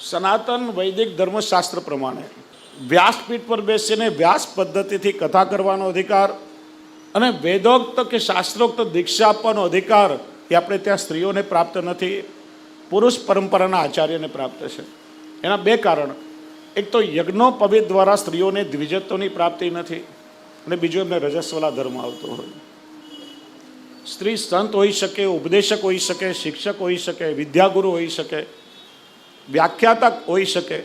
સનાતન વૈદિક ધર્મશાસ્ત્ર પ્રમાણે વ્યાસપીઠ પર બેસીને વ્યાસ પદ્ધતિથી કથા કરવાનો અધિકાર અને વેદોક્ત કે શાસ્ત્રોક્ત દીક્ષા આપવાનો અધિકાર એ આપણે ત્યાં સ્ત્રીઓને પ્રાપ્ત નથી, પુરુષ પરંપરાના આચાર્યને પ્રાપ્ત છે. એના બે કારણ. એક તો યજ્ઞોપવિત દ્વારા સ્ત્રીઓને દ્વિજત્વની પ્રાપ્તિ નથી. અને બીજો એમને રજસ્વલા ધર્મ આવતો હોય. સ્ત્રી સંત હોઈ શકે, ઉપદેશક હોઈ શકે, શિક્ષક હોઈ શકે, વિદ્યાગુરુ હોઈ શકે, વ્યાખ્યાતક હોઈ શકે.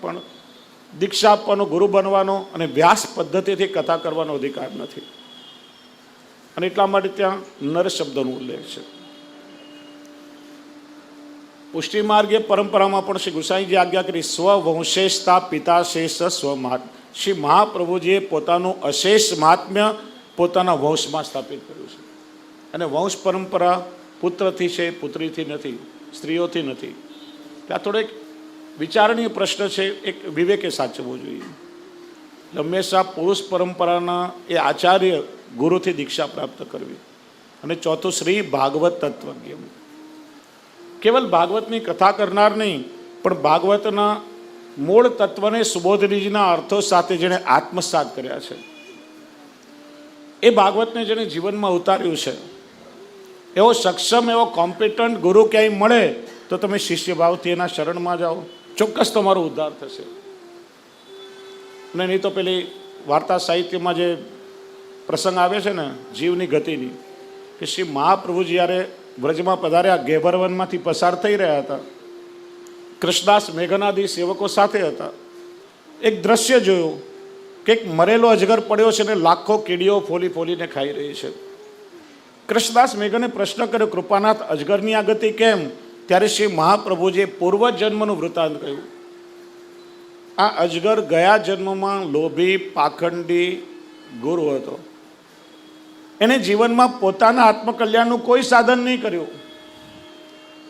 પણ દીક્ષા આપવાનો, ગુરુ બનવાનો અને વ્યાસ પદ્ધતિથી કથા કરવાનો અધિકાર નથી. અને એટલા માટે ત્યાં નર શબ્દનો ઉલ્લેખ છે. પુષ્ટિ માર્ગે પરંપરામાં પણ શ્રી ગુસાઈજી આજ્ઞા કરી સ્વવંશેષતા પિતા શેષ સ્વમહાત શ્રી મહાપ્રભુજીએ પોતાનું અશેષ મહાત્મ્ય પોતાના વંશમાં સ્થાપિત કર્યું છે. અને વંશ પરંપરા પુત્રથી છે, પુત્રીથી નથી, સ્ત્રીઓથી નથી. ત્યાં થોડો એક વિચારણીય પ્રશ્ન છે, એક વિવેકે સાચવવો જોઈએ. હંમેશા પુરુષ પરંપરાના એ આચાર્ય ગુરુથી દીક્ષા પ્રાપ્ત કરવી. અને ચોથું શ્રી ભાગવત તત્વજ્ઞ. કેવલ ભાગવતની કથા કરનાર નહીં, પણ ભાગવતના મૂળ તત્વને સુબોધનીજીના અર્થો સાથે જેણે આત્મસાત કર્યા છે. એ ભાગવતને જેણે જીવનમાં ઉતાર્યું છે. એવો સક્ષમ, એવો કોમ્પિટન્ટ ગુરુ ક્યાંય મળે તો તમે શિષ્ય ભાવથી એના શરણમાં જાઓ. ચોક્કસ તમારો ઉદ્ધાર થશે. અને નહીં તો પેલી વાર્તા સાહિત્યમાં જે પ્રસંગ આવે છે ને, જીવની ગતિની, કે શ્રી મહાપ્રભુ જ્યારે વ્રજમાં પધાર્યા ગેભરવનમાંથી પસાર થઈ રહ્યા હતા કૃષ્ણદાસ મેઘનાદી સેવકો સાથે હતા. એક દ્રશ્ય જોયું. કે એક મરેલો અજગર પડ્યો છે ને લાખો કીડીઓ ફોલી ફોલીને ખાઈ રહી છે. કૃષ્ણદાસ મેઘને પ્રશ્ન કર્યો, કૃપાનાથ, અજગરની આ ગતિ કેમ? ત્યારે શ્રી મહાપ્રભુજીએ પૂર્વજન્મનું વૃત્તાંત કહ્યું. આ અજગર ગયા જન્મમાં લોભી, પાખંડી, ગુરુ હતો. એને જીવનમાં પોતાના આત્મકલ્યાણનું કોઈ સાધન નહીં કર્યું.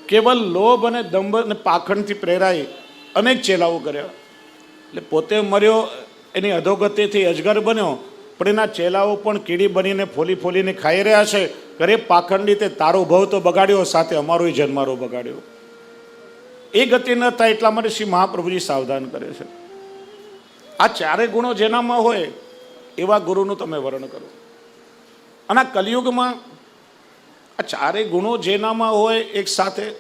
કેવલ લોભ અને દંભ અને પાખંડથી પ્રેરાઈ અનેક ચેલાઓ કર્યા. એટલે પોતે મર્યો, એની અધોગતિથી અજગર બન્યો, પણ એના ચેલાઓ પણ કીડી બનીને ફોલી ફોલીને ખાઈ રહ્યા છે. ઘરે પાખંડી તે તારો ભવ તો બગાડ્યો, સાથે અમારો જન્મારો બગાડ્યો. એ ગતિ ન થાય એટલા માટે શ્રી મહાપ્રભુજી સાવધાન કરે છે. આ ચારે ગુણો જેનામાં હોય, એવા ગુરુનું તમે વર્ણન કરો. અને કલિયુગમાં આ ચારે ગુણો જેનામાં હોય એક સાથે,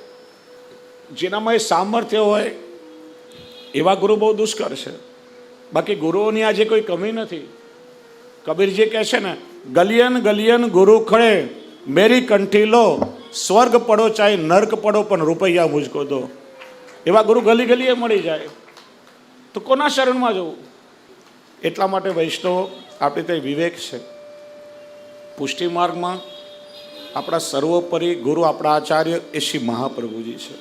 જેનામાં એ સામર્થ્ય હોય, એવા ગુરુ બહુ દુષ્કર છે. બાકી ગુરુઓની આજે કોઈ કમી નથી. કબીરજી કહે છે ને, ગલિયન ગલિયન ગુરુ ખડે, મેરી કંઠી લો, સ્વર્ગ પડો ચાહે નર્ક પડો, પણ રૂપૈયા મુજકો દો. એવા ગુરુ ગલી ગલીએ મળી જાય. તો કોના શરણમાં જવું? એટલા માટે વૈષ્ણવ આપણી તે વિવેક છે. પુષ્ટિ માર્ગમાં આપણા સર્વોપરી ગુરુ, આપણા આચાર્ય એ શ્રી મહાપ્રભુજી છે.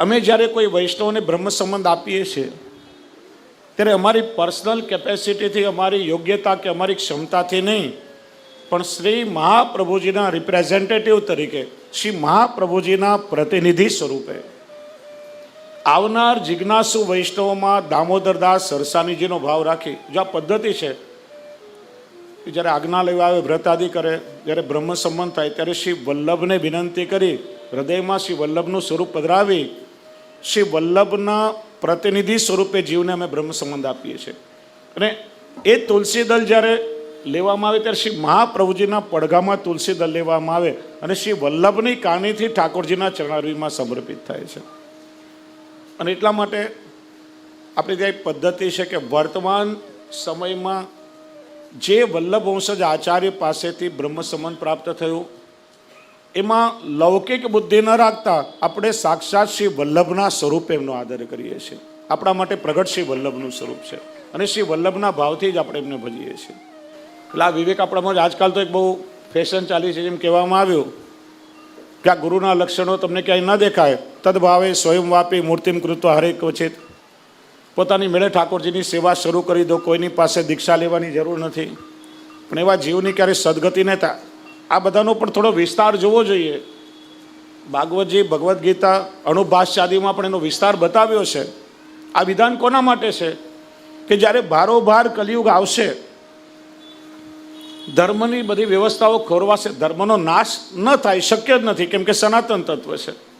અમે જ્યારે કોઈ વૈષ્ણવને બ્રહ્મ સંબંધ આપીએ છીએ, ત્યારે અમારી પર્સનલ કેપેસિટીથી, અમારી યોગ્યતા કે અમારી ક્ષમતાથી નહીં, પણ શ્રી મહાપ્રભુજીના રિપ્રેઝેન્ટેટિવ તરીકે, શ્રી મહાપ્રભુજીના પ્રતિનિધિ સ્વરૂપે, આવનાર જિજ્ઞાસુ વૈષ્ણવમાં દામોદરદાસ સરસાનીજીનો ભાવ રાખી, જો આ પદ્ધતિ છે જ્યારે આજ્ઞા લેવા આવે વ્રત આદિ કરે, જ્યારે બ્રહ્મ સંબંધ થાય, ત્યારે શ્રી વલ્લભને વિનંતી કરી, હૃદયમાં શ્રી વલ્લભનું સ્વરૂપ પધરાવી, શ્રી વલ્લભના પ્રતિનિધિ સ્વરૂપે જીવને અમે બ્રહ્મ સંબંધ આપીએ છીએ. અને એ તુલસી દલ જ્યારે લેવામાં આવે, ત્યારે શ્રી મહાપ્રભુજીના પડઘામાં તુલસી દલ લેવામાં આવે અને શ્રી વલ્લભની કાનીથી ઠાકોરજીના ચરણારવીમાં સમર્પિત થાય છે. અને એટલા માટે આપણી ત્યાં એક પદ્ધતિ છે કે વર્તમાન સમયમાં જે વલ્લભ વંશજ આચાર્ય પાસેથી બ્રહ્મ સંબંધ પ્રાપ્ત થયું, એમાં લૌકિક બુદ્ધિ ન રાખતા આપણે સાક્ષાત શ્રી વલ્લભના સ્વરૂપે એમનો આદર કરીએ છીએ. આપણા માટે પ્રગટ શ્રી વલ્લભનું સ્વરૂપ છે અને શ્રી વલ્લભના ભાવથી જ આપણે એમને ભજીએ છીએ. એટલે આ વિવેક આપણામાં જ આજકાલ તો એક બહુ ફેશન ચાલી છે જેમ કહેવામાં આવ્યું કે આ ગુરુના લક્ષણો તમને ક્યાંય ન દેખાય, તદભાવે સ્વયં વાપી મૂર્તિમ કૃત્વ હરેક ક્વચિત પોતાની મેળે ઠાકોરજીની સેવા શરૂ કરી દો, કોઈની પાસે દીક્ષા લેવાની જરૂર નથી. પણ એવા જીવની ક્યારે સદગતિ નહોતા આ બધાનો પણ થોડો વિસ્તાર જોવો જોઈએ. ભાગવતજી, ભગવદ્ ગીતા અણુભાષ્યાદિમાં પણ એનો વિસ્તાર બતાવ્યો છે. આ વિધાન કોના માટે છે? કે જ્યારે ભારોભાર કલિયુગ આવશે, ધર્મની બધી વ્યવસ્થાઓ ખોરવાશે, ધર્મનો નાશ ન થાય, શક્ય જ નથી, કેમ કે સનાતન તત્વ છે.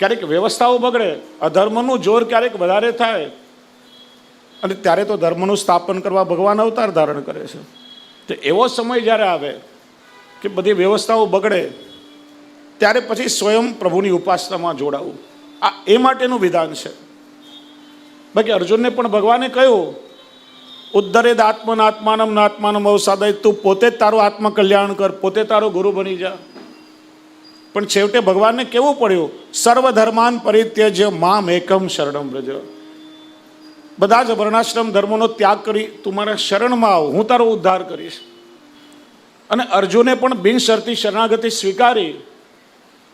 ક્યારેક વ્યવસ્થાઓ બગડે, અધર્મનું જોર ક્યારેક વધારે થાય, અને ત્યારે તો ધર્મનું સ્થાપન કરવા ભગવાન અવતાર ધારણ કરે છે. તો એવો સમય જ્યારે આવે કે બધી વ્યવસ્થાઓ બગડે, ત્યારે પછી સ્વયં પ્રભુની ઉપાસનામાં જોડાવું. આ એ માટેનું વિધાન છે. બાકી અર્જુનને પણ ભગવાને કહ્યું, ઉદ્ધરે આત્મન આત્માનમ આત્માનમ અવસાદય તું પોતે જ તારું આત્મકલ્યાણ કર, પોતે તારો ગુરુ બની જા. પણ છેવટે ભગવાનને કેવું પડ્યું? સર્વધર્માન પરિત્યજ્ય મામ એકમ શરણમ વ્રજ. બધા જ વર્ણાશ્રમ ધર્મોનો ત્યાગ કરી તું મારા શરણમાં આવ, હું તારો ઉદ્ધાર કરીશ. અને અર્જુને પણ બિનશરતી શરણાગતિ સ્વીકારી.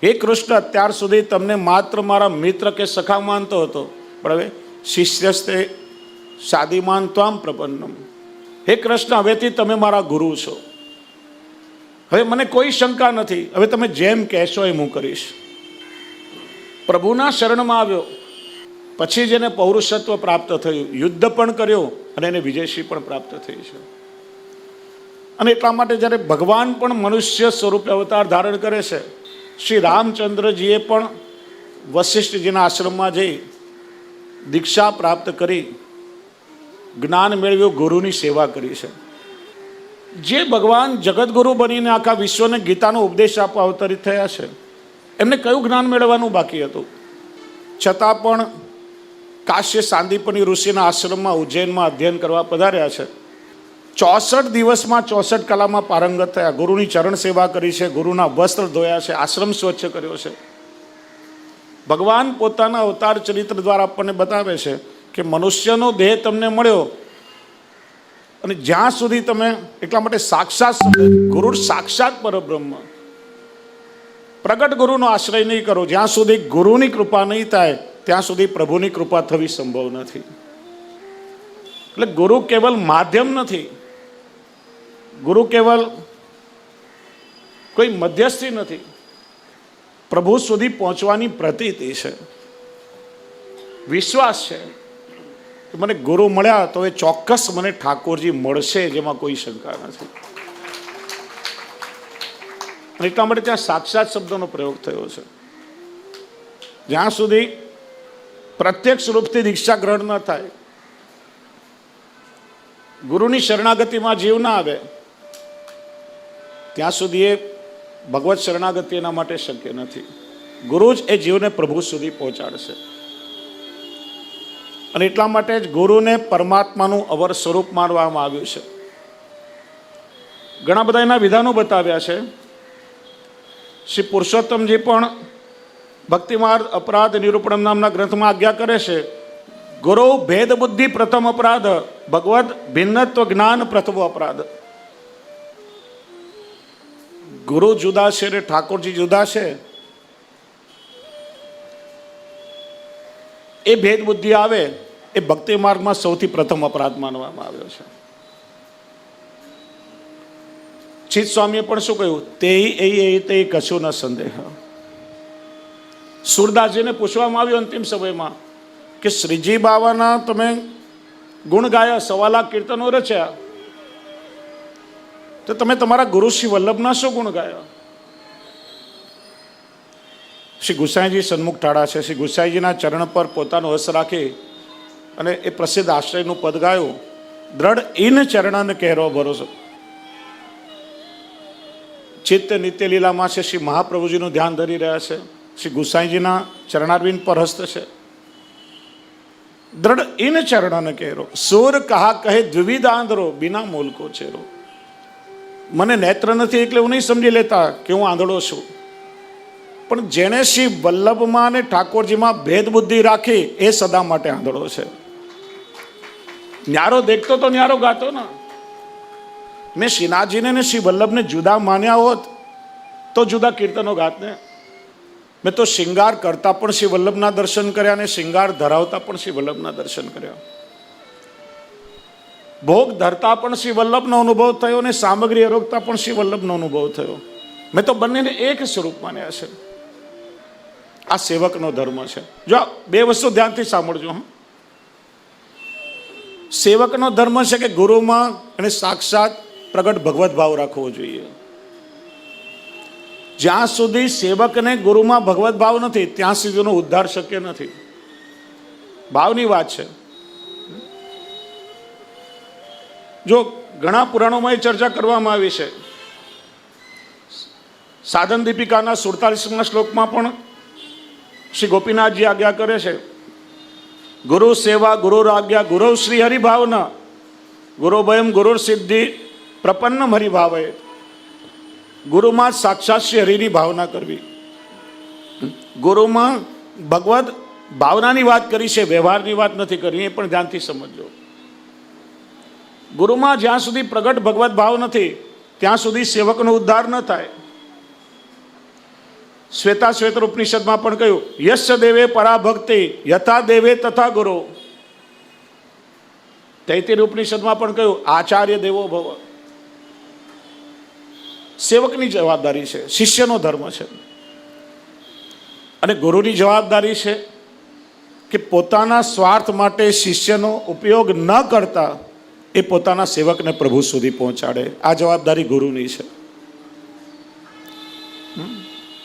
હે કૃષ્ણ, અત્યાર સુધી તમને માત્ર મારા મિત્ર કે સખા માનતો હતો, પણ હવે શિષ્યસ્તે સાદીમાન ત્વામ પ્રપન્નમ. હે કૃષ્ણ, હવેથી તમે મારા ગુરુ છો. હવે મને કોઈ શંકા નથી. હવે તમે જેમ કહેશો એમ હું કરીશ. પ્રભુના શરણમાં આવ્યો. પછી જેને પૌરુષત્વ પ્રાપ્ત થયું, યુદ્ધ પણ કર્યો અને એને વિજયશ્રી પણ પ્રાપ્ત થઈ છે. અને એટલા માટે જ્યારે ભગવાન પણ મનુષ્ય સ્વરૂપે અવતાર ધારણ કરે છે, શ્રી રામચંદ્રજીએ પણ વશિષ્ઠજીના આશ્રમમાં જઈ દીક્ષા પ્રાપ્ત કરી, જ્ઞાન મેળવ્યું, ગુરુની સેવા કરી છે. જે ભગવાન જગતગુરુ બનીને આખા વિશ્વને ગીતાનો ઉપદેશ આપવા અવતરિત થયા છે, એમને કયું જ્ઞાન મેળવવાનું બાકી હતું? છતાં પણ કાશ્ય સાંદીપની ઋષિના આશ્રમમાં ઉજ્જૈનમાં અધ્યયન કરવા પધાર્યા છે. ચોસઠ દિવસમાં ચોસઠ કલામાં પારંગત થયા. ગુરુની ચરણ સેવા કરી છે, ગુરુના વસ્ત્ર ધોયા છે, આશ્રમ સ્વચ્છ કર્યો છે. ભગવાન પોતાના અવતાર ચરિત્ર દ્વારા આપણને બતાવે છે કે મનુષ્યનો દેહ તમને મળ્યો અને જ્યાં સુધી તમે એટલા માટે સાક્ષાત ગુરુ સાક્ષાત પરબ્રહ્મ. પ્રગટ ગુરુનો આશ્રય નહીં કરો, જ્યાં સુધી ગુરુની કૃપા નહીં થાય, ત્યાં સુધી પ્રભુની કૃપા થવી સંભવ નથી. એટલે ગુરુ કેવલ માધ્યમ નથી. ગુરુ કેવલ કોઈ મધ્યસ્થી નથી. પ્રભુ સુધી પહોંચવાની પ્રતીતિ છે. વિશ્વાસ છે. મને ગુરુ મળ્યા તો એ ચોક્કસ મને ઠાકોરજી મળશે જેમાં કોઈ શંકા નથી. એટલા માટે ત્યાં સાક્ષાત શબ્દનો પ્રયોગ થયો છે. જ્યાં સુધી પ્રત્યક્ષ રૂપથી દીક્ષા ગ્રહણ ન થાય, ગુરુની શરણાગતિમાં જીવ ના આવે, ત્યાં સુધી એ ભગવત શરણાગતિ એના માટે શક્ય નથી. ગુરુ જ એ જીવને પ્રભુ સુધી પહોંચાડશે. અને એટલા માટે જ ગુરુને પરમાત્માનું અવર સ્વરૂપ માનવામાં આવ્યું છે. ઘણા બધા એના વિધાનો બતાવ્યા છે. શ્રી પુરુષોત્તમજી પણ ભક્તિમાર્ગ અપરાધ નિરૂપણમ નામના ગ્રંથમાં આજ્ઞા કરે છે, ગુરુ ભેદ બુદ્ધિ પ્રથમ અપરાધ ભગવત ભિન્નત્વ જ્ઞાન પ્રથમ અપરાધ. ગુરુ જુદા છે ને ઠાકોરજી જુદા છે. એ ભેદ બુદ્ધિ આવે એ ભક્તિ માર્ગમાં સૌથી પ્રથમ અપરાધ માનવામાં આવ્યો છે. ચિત સ્વામીએ પણ શું કહ્યું? તે એ તે કશું ન સંદેહ. સુરદાસજીને પૂછવામાં આવ્યું અંતિમ સમયમાં કે, શ્રીજી બાવાના તમે ગુણ ગાયા, સવા લાખ કીર્તનો રચ્યા. તો તમે તમારા ગુરુ શ્રી વલ્લભના શું ગુણ ગાયા? શ્રી ગુસાઈજી સન્મુખ ટાળા છે. શ્રી ગુસાઈજીના ચરણ પર પોતાનો હસ રાખી અને એ પ્રસિદ્ધ આશ્રયનું પદ ગાયું. દ્રઢ ઇન ચરણન કહેરો ભરોસો. ચિત્ત, નિત્ય, લીલામાં છે, શ્રી મહાપ્રભુજીનું ધ્યાન ધરી રહ્યા છે. શ્રી ગુસાઈજીના ચરણારવિંદ પર હસ્ત છે. દ્રઢ ઇન ચરણન કહેરો સુર કહા કહે દ્વિવિધ આંધરો બિના મોલકો ચેરો. મને નેત્ર નથી એટલે હું નહીં સમજી લેતા કે હું આંધળો છું. પણ જેણે શ્રી વલ્લભમાં અને ઠાકોરજીમાં ભેદબુદ્ધિ રાખી એ સદા માટે આંધળો છે. ન્યારો દેખતો તો ન્યારો ગાતો ને. મેં શ્રીનાથજીને ને શ્રી વલ્લભને જુદા માન્યા હોત, તો જુદા કીર્તનો ગાત ને મેં તો શિંગાર કરતા પણ શ્રી વલ્લભના દર્શન કર્યા અને શિંગાર ધરાવતા પણ શ્રી વલ્લભના દર્શન કર્યા. ભોગ ધરતા પણ શ્રી વલ્લભનો અનુભવ થયો અને સામગ્રી અરોગતા પણ શ્રી વલ્લભનો અનુભવ થયો. મેં તો બંનેને એક સ્વરૂપ માન્યા છે. આ સેવકનો ધર્મ છે. જો બે વસ્તુ ધ્યાનથી સાંભળજો, હા. સેવકનો ધર્મ છે કે ગુરુમાં અને સાક્ષાત પ્રગટ ભગવત ભાવ રાખવો જોઈએ. જ્યાં સુધી સેવકને ગુરુમાં ભગવત ભાવ નથી, ત્યાં સુધીનો ઉદ્ધાર શક્ય નથી. ભાવની વાત છે. જો ઘણા પુરાણોમાં એ ચર્ચા કરવામાં આવી છે. સાધન દીપિકાના સુડતાલીસમાં શ્લોકમાં પણ શ્રી ગોપીનાથજી આજ્ઞા કરે છે. ગુરુ સેવા, ગુરુ આજ્ઞા ગુરુ શ્રી હરિભાવના. ગુરુ ભયમ, ગુરુ સિદ્ધિ પ્રપન્નમ હરિભાવે. ગુરુમાં સાક્ષાત શ્રી હરિની ભાવના કરવી. ગુરુમાં ભગવદ ભાવનાની વાત કરી છે, વ્યવહારની વાત નથી કરી, એ પણ ધ્યાનથી સમજો ગુરુમાં જ્યાં સુધી પ્રગટ ભગવત ભાવ નથી, ત્યાં સુધી સેવકનો ઉદ્ધાર ન થાય. શ્વેતા શ્વેતર ઉપનિષદમાં પણ કહ્યું યશ દેવે પરાભક્તિ, યથા દેવે તથા ગુરુ. તૈતિર ઉપનિષદમાં પણ કહ્યું, આચાર્ય દેવો ભવ. સેવકની જવાબદારી છે, શિષ્યનો ધર્મ છે. અને ગુરુની જવાબદારી છે કે પોતાના સ્વાર્થ માટે શિષ્યનો ઉપયોગ ન કરતા એ પોતાના સેવકને પ્રભુ સુધી પહોંચાડે. આ જવાબદારી ગુરુની છે.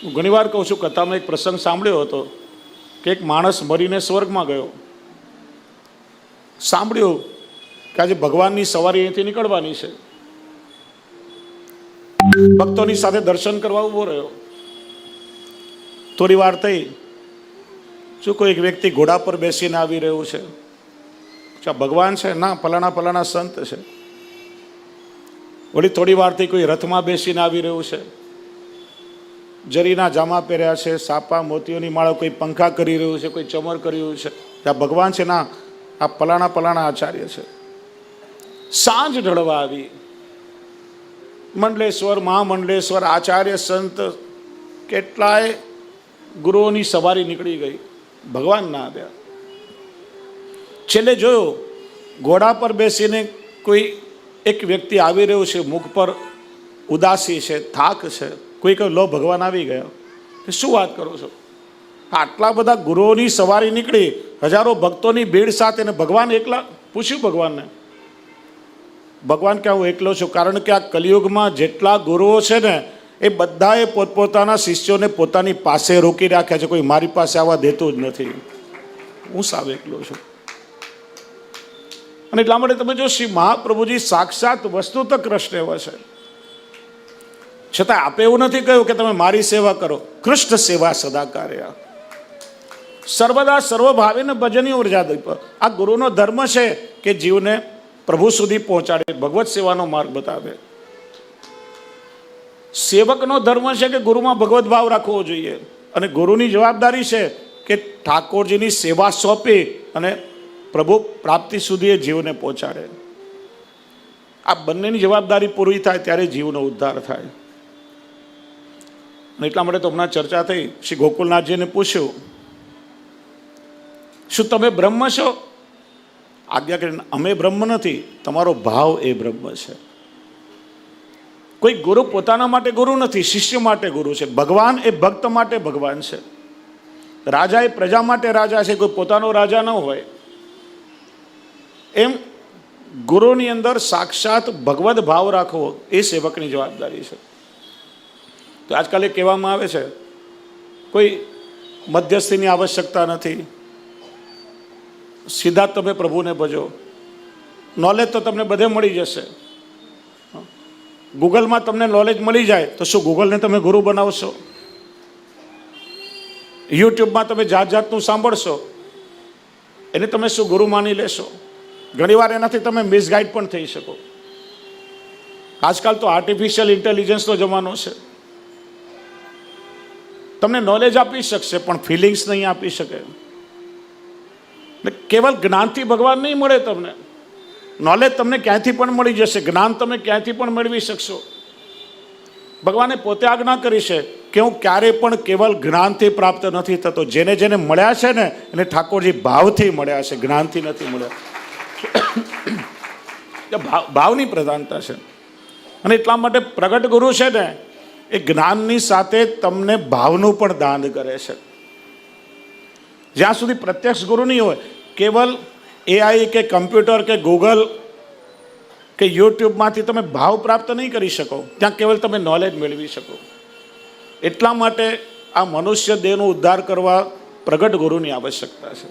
હું ઘણીવાર કહું છું, કથામાં એક પ્રસંગ સાંભળ્યો હતો કે એક માણસ મરીને સ્વર્ગમાં ગયો. સાંભળ્યું કે આજે ભગવાનની સવારી અહીંથી નીકળવાની છે. ભક્તોની સાથે દર્શન કરવા ઊભો રહ્યો. થોડી વાર થઈ, શું કોઈ એક વ્યક્તિ ઘોડા પર બેસીને આવી રહ્યું છે? ચા ભગવાન છે? ના, ફલાણા ફલાણા સંત છે. વળી થોડી વારથી કોઈ રથમાં બેસીને આવી રહ્યું છે. જરીના જામા પહેર્યા છે, સાપા, મોતીઓની માળો કોઈ પંખા કરી રહ્યું છે, કોઈ ચમર કરી રહ્યું છે. આ ભગવાન છે ના, આ પલાણા પલાણા આચાર્ય છે. સાંજ ઢળવા આવી. મંડલેશ્વર, મહામંડલેશ્વર આચાર્ય સંત કેટલાય ગુરુઓની સવારી નીકળી ગઈ. ભગવાન ના આવ્યા. છેલ્લે જોયો, ઘોડા પર બેસીને કોઈ એક વ્યક્તિ આવી રહ્યો છે, મુખ પર ઉદાસી છે, થાક છે. કોઈ કહ્યું લો, ભગવાન આવી ગયા. શું વાત કરો છો? આટલા બધા ગુરુઓની સવારી નીકળી, હજારો ભક્તોની ભીડ સાથે ને ભગવાન એકલા, પૂછ્યું ભગવાનને? ભગવાન કે હું એકલો છું, કારણ કે આ કલિયુગમાં જેટલા ગુરુઓ છે ને, એ બધાએ પોતપોતાના શિષ્યોને પોતાની પાસે રોકી રાખ્યા છે, કોઈ મારી પાસે આવવા દેતું જ નથી. હું સાવ એકલો છું. અને એટલા માટે તમે જો શ્રી મહાપ્રભુજી સાક્ષાત વસ્તુ તો કૃષ્ણ એવા છે. છતાં આપે એવું નથી કહ્યું કે તમે મારી સેવા કરો. કૃષ્ણ સેવા સદા કાર્ય સર્વદા સર્વભાવીને ભજની ઊર્જા દીપ. આ ગુરુનો ધર્મ છે કે જીવને પ્રભુ સુધી પહોંચાડે, ભગવત સેવાનો માર્ગ બતાવે. સેવકનો ધર્મ છે કે ગુરુમાં ભગવત ભાવ રાખવો જોઈએ. અને ગુરુની જવાબદારી છે કે ઠાકોરજીની સેવા સોંપી અને પ્રભુ પ્રાપ્તિ સુધી એ જીવને પહોંચાડે. આ બંનેની જવાબદારી પૂરી થાય ત્યારે જીવનો ઉદ્ધાર થાય. એટલા માટે તો હમણાં ચર્ચા થઈ. શ્રી ગોકુલનાથજીને પૂછ્યું, શું તમે બ્રહ્મ છો? આજ્ઞા કરીને, અમે બ્રહ્મ નથી. તમારો ભાવ એ બ્રહ્મ છે. કોઈ ગુરુ પોતાના માટે ગુરુ નથી, શિષ્ય માટે ગુરુ છે. ભગવાન એ ભક્ત માટે ભગવાન છે. રાજા એ પ્રજા માટે રાજા છે. કોઈ પોતાનો રાજા ન હોય. એમ ગુરુની અંદર સાક્ષાત ભગવદ ભાવ રાખવો એ સેવકની જવાબદારી છે. તો આજકાલ એ કહેવામાં આવે છે, કોઈ મધ્યસ્થીની આવશ્યકતા નથી. સીધા તમે પ્રભુને ભજો. નોલેજ તો તમને બધે મળી જશે. ગૂગલમાં તમને નોલેજ મળી જાય, તો શું ગૂગલને તમે ગુરુ બનાવશો? યુટ્યુબમાં તમે જાત જાતનું સાંભળશો. એને તમે શું ગુરુ માની લેશો? ઘણીવાર એનાથી તમે મિસગાઈડ પણ થઈ શકો. આજકાલ તો આર્ટિફિશિયલ ઇન્ટેલિજન્સનો જમાનો છે. તમને નોલેજ આપી શકશે, પણ ફિલિંગ્સ નહીં આપી શકે. કેવલ જ્ઞાનથી ભગવાન નહીં મળે તમને. નોલેજ તમને ક્યાંયથી પણ મળી જશે, જ્ઞાન તમે ક્યાંયથી પણ મેળવી શકશો. ભગવાને પોતે આજ્ઞા કરી છે કે હું ક્યારેય પણ કેવલ જ્ઞાનથી પ્રાપ્ત નથી થતો. જેને જેને મળ્યા છે ને, એને ઠાકોરજી ભાવથી મળ્યા છે, જ્ઞાનથી નથી મળ્યા. ભાવ ભાવની પ્રધાનતા છે. અને એટલા માટે પ્રગટ ગુરુ છે ને એ જ્ઞાનની સાથે તમને ભાવનું પણ દાન કરે છે. જ્યાં સુધી પ્રત્યક્ષ ગુરુ નહીં હોય, કેવલ એઆઈ કે કમ્પ્યુટર કે ગૂગલ કે યુટ્યુબમાંથી તમે ભાવ પ્રાપ્ત નહીં કરી શકો, ત્યાં કેવલ તમે નોલેજ મેળવી શકો. એટલા માટે આ મનુષ્ય દેહનો ઉદ્ધાર કરવા પ્રગટ ગુરુની આવશ્યકતા છે.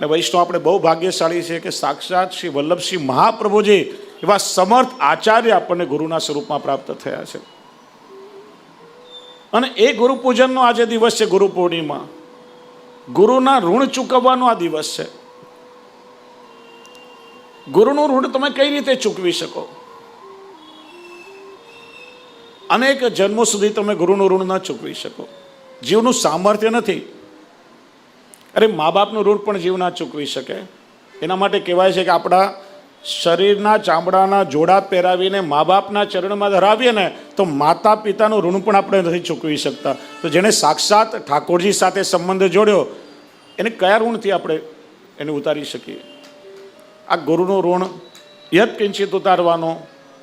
ને વૈષ્ણવ આપણે બહુ ભાગ્યશાળી છે કે સાક્ષાત શ્રી વલ્લભસિંહ મહાપ્રભુજી એવા સમર્થ આચાર્ય આપણને ગુરુના સ્વરૂપમાં પ્રાપ્ત થયા છે. અને એ ગુરુ પૂજનનો આજે દિવસ છે ગુરુ પૂર્ણિમા ગુરુના ઋણ ચૂકવવાનો આ દિવસ છે. ગુરુનું ઋણ તમે કઈ રીતે ચૂકવી શકો? અનેક જન્મો સુધી તમે ગુરુનું ઋણ ન ચૂકવી શકો. જીવનું સામર્થ્ય નથી. અરે મા બાપનું ઋણ પણ જીવ ના ચૂકવી શકે. એના માટે કહેવાય છે કે આપણા શરીરના ચામડાના જોડા પહેરાવીને મા બાપના ચરણમાં ધરાવીએ ને, તો માતા પિતાનું ઋણ પણ આપણે નથી ચૂકવી શકતા. તો જેણે સાક્ષાત ઠાકોરજી સાથે સંબંધ જોડ્યો, એને કયા ઋણથી આપણે એને ઉતારી શકીએ? આ ગુરુનું ઋણ યત કિંચિત ઉતારવાનો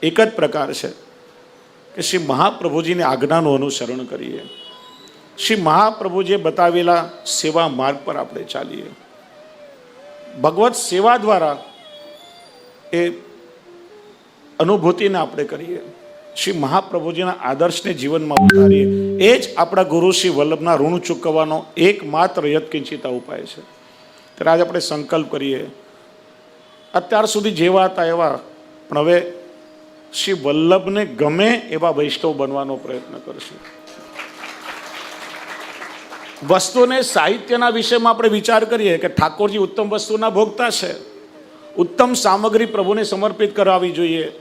એક જ પ્રકાર છે કે શ્રી મહાપ્રભુજીની આજ્ઞાનું અનુસરણ કરીએ. શ્રી મહાપ્રભુજીએ બતાવેલા સેવા માર્ગ પર આપણે ચાલીએ. ભગવત સેવા દ્વારા એ અનુભૂતિને આપણે કરીએ. શ્રી મહાપ્રભુજીના આદર્શને જીવનમાં ઉતારીએ. એ જ આપણા ગુરુ શ્રી વલ્લભના ઋણ ચૂકવવાનો એકમાત્ર યત્કિંચિતા ઉપાય છે. ત્યારે આજે આપણે સંકલ્પ કરીએ. અત્યાર સુધી જેવા હતા એવા પણ હવે શ્રી વલ્લભને ગમે એવા વૈષ્ણવ બનવાનો પ્રયત્ન કરશું. વસ્તુને સાહિત્યના વિષયમાં આપણે વિચાર કરીએ કે ઠાકોરજી ઉત્તમ વસ્તુના ભોગતા છે. ઉત્તમ સામગ્રી પ્રભુને સમર્પિત કરાવવી જોઈએ.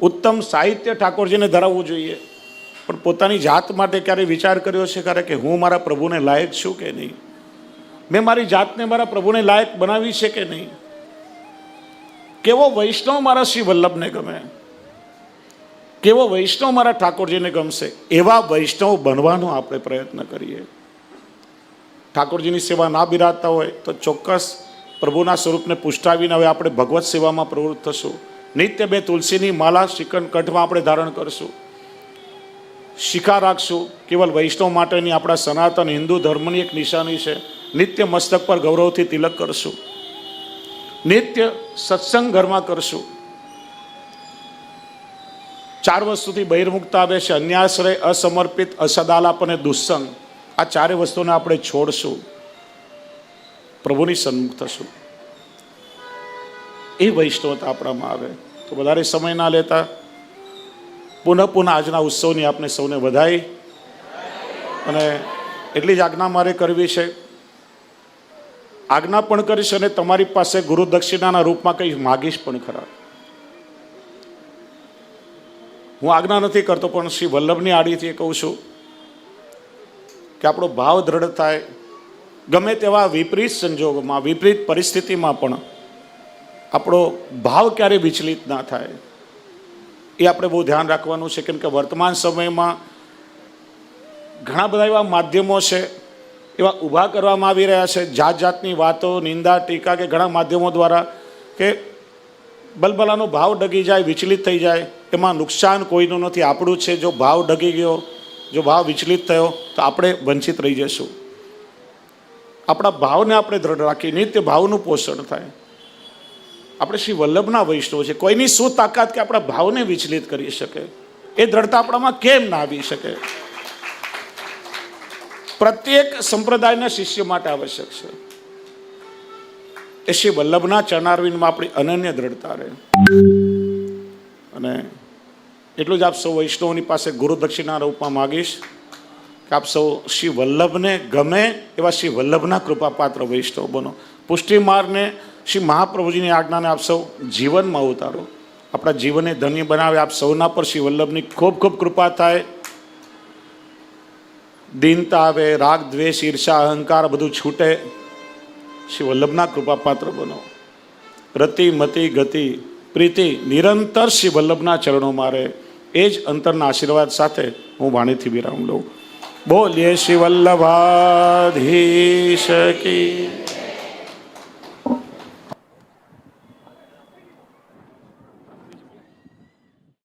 ઉત્તમ સાહિત્ય ઠાકોરજીને ધરાવવું જોઈએ. પણ પોતાની જાત માટે ક્યારે વિચાર કર્યો છે ક્યારે કે હું મારા પ્રભુને લાયક છું કે નહીં? મેં મારી જાતને મારા પ્રભુને લાયક બનાવી છે કે નહીં? કેવો વૈષ્ણવ મારા શ્રી વલ્લભને ગમે? કેવો વૈષ્ણવ મારા ઠાકોરજીને ગમશે? એવા વૈષ્ણવ બનવાનો આપણે પ્રયત્ન કરીએ. ઠાકોરજીની સેવા ના બિરાજતા હોય તો ચોક્કસ પ્રભુના સ્વરૂપને પુષ્ટાવીને હવે આપણે ભગવત સેવામાં પ્રવૃત્ત થશું. નિત્ય બે તુલસીની માલા શિકન કંઠમાં આપણે ધારણ કરશું. શિખા રાખશું. કેવલ વૈષ્ણવ માટેની આપણા સનાતન હિન્દુ ધર્મની એક નિશાની છે. નિત્ય મસ્તક પર ગૌરવથી તિલક કરશું. નિત્ય સત્સંગ ઘરમાં કરશું. ચાર વસ્તુથી બહિર્મુક્ત આવે છે. અન્યાશ્રય, અસમર્પિત, અસદાલાપ અને દુસ્સંગ આ ચારે વસ્તુને આપણે છોડશું. પ્રભુની સન્મુખ થશું એ વૈષ્ણવતા આપણામાં આવે. તો વધારે સમય ના લેતા પુનઃ પુનઃ આજના ઉત્સવની આપણે સૌને વધાઈ અને એટલી જ આજ્ઞા મારે કરવી છે. આજ્ઞા પણ કરીશ અને તમારી પાસે ગુરુ દક્ષિણાના રૂપમાં કંઈ માગીશ પણ ખરા. હું આજ્ઞા નથી કરતો, પણ શ્રી વલ્લભની આડીથી કહું છું કે આપણો ભાવ દ્રઢ થાય ગમે તેવા વિપરીત સંજોગોમાં, વિપરીત પરિસ્થિતિમાં પણ આપણો ભાવ ક્યારે વિચલિત ના થાય, એ આપણે બહુ ધ્યાન રાખવાનું છે. કેમ કે વર્તમાન સમયમાં ઘણા બધા એવા માધ્યમો છે, એવા ઊભા કરવામાં આવી રહ્યા છે. જાત જાતની વાતો, નિંદા, ટીકા કે ઘણા માધ્યમો દ્વારા કે બલબલાનો ભાવ ડગી જાય, વિચલિત થઈ જાય, એમાં નુકસાન કોઈનું નથી. આપણું છે, જો ભાવ ડગી ગયો, જો ભાવ વિચલિત થયો, તો આપણે વંચિત રહી જશું આપણા ભાવને આપણે દ્રઢ રાખી નિત્ય ભાવનું પોષણ થાય. આપણે શ્રી વલ્લભના વૈષ્ણવ છે, કોઈની શું તાકાત કે આપણા ભાવને વિચલિત કરી શકે. એ દ્રઢતા આપણામાં કેમ ના આવી શકે? પ્રત્યેક સંપ્રદાયના શિષ્ય માટે આવશ્યક છે. એ શ્રી વલ્લભના ચરણારવિંદમાં આપણી અનન્ય દ્રઢતા રહે. અને એટલું જ આપ સૌ વૈષ્ણવની પાસે ગુરુ દક્ષિણા રૂપમાં માગીશ. કે આપ સૌ શ્રી વલ્લભને ગમે એવા શ્રી વલ્લભના કૃપાપાત્ર વૈષ્ણવ બનો. પુષ્ટિ માર્ગને શ્રી મહાપ્રભુજીની આજ્ઞાને આપ સૌ જીવનમાં ઉતારો. આપણા જીવનને ધન્ય બનાવે. આપ સૌના પર શ્રી વલ્લભની ખૂબ ખૂબ કૃપા થાય. દીનતા આવે રાગ દ્વેષ, ઈર્ષા, અહંકાર બધું છૂટે. શ્રી વલ્લભના કૃપાપાત્ર બનો. રતિ, મતિ, ગતિ, પ્રીતિ નિરંતર શ્રી વલ્લભના ચરણો મારે. એ જ અંતરના આશીર્વાદ સાથે હું વાણીથી વિરામ લઉં. બોલીએ શ્રી વલ્લભાધીશ કી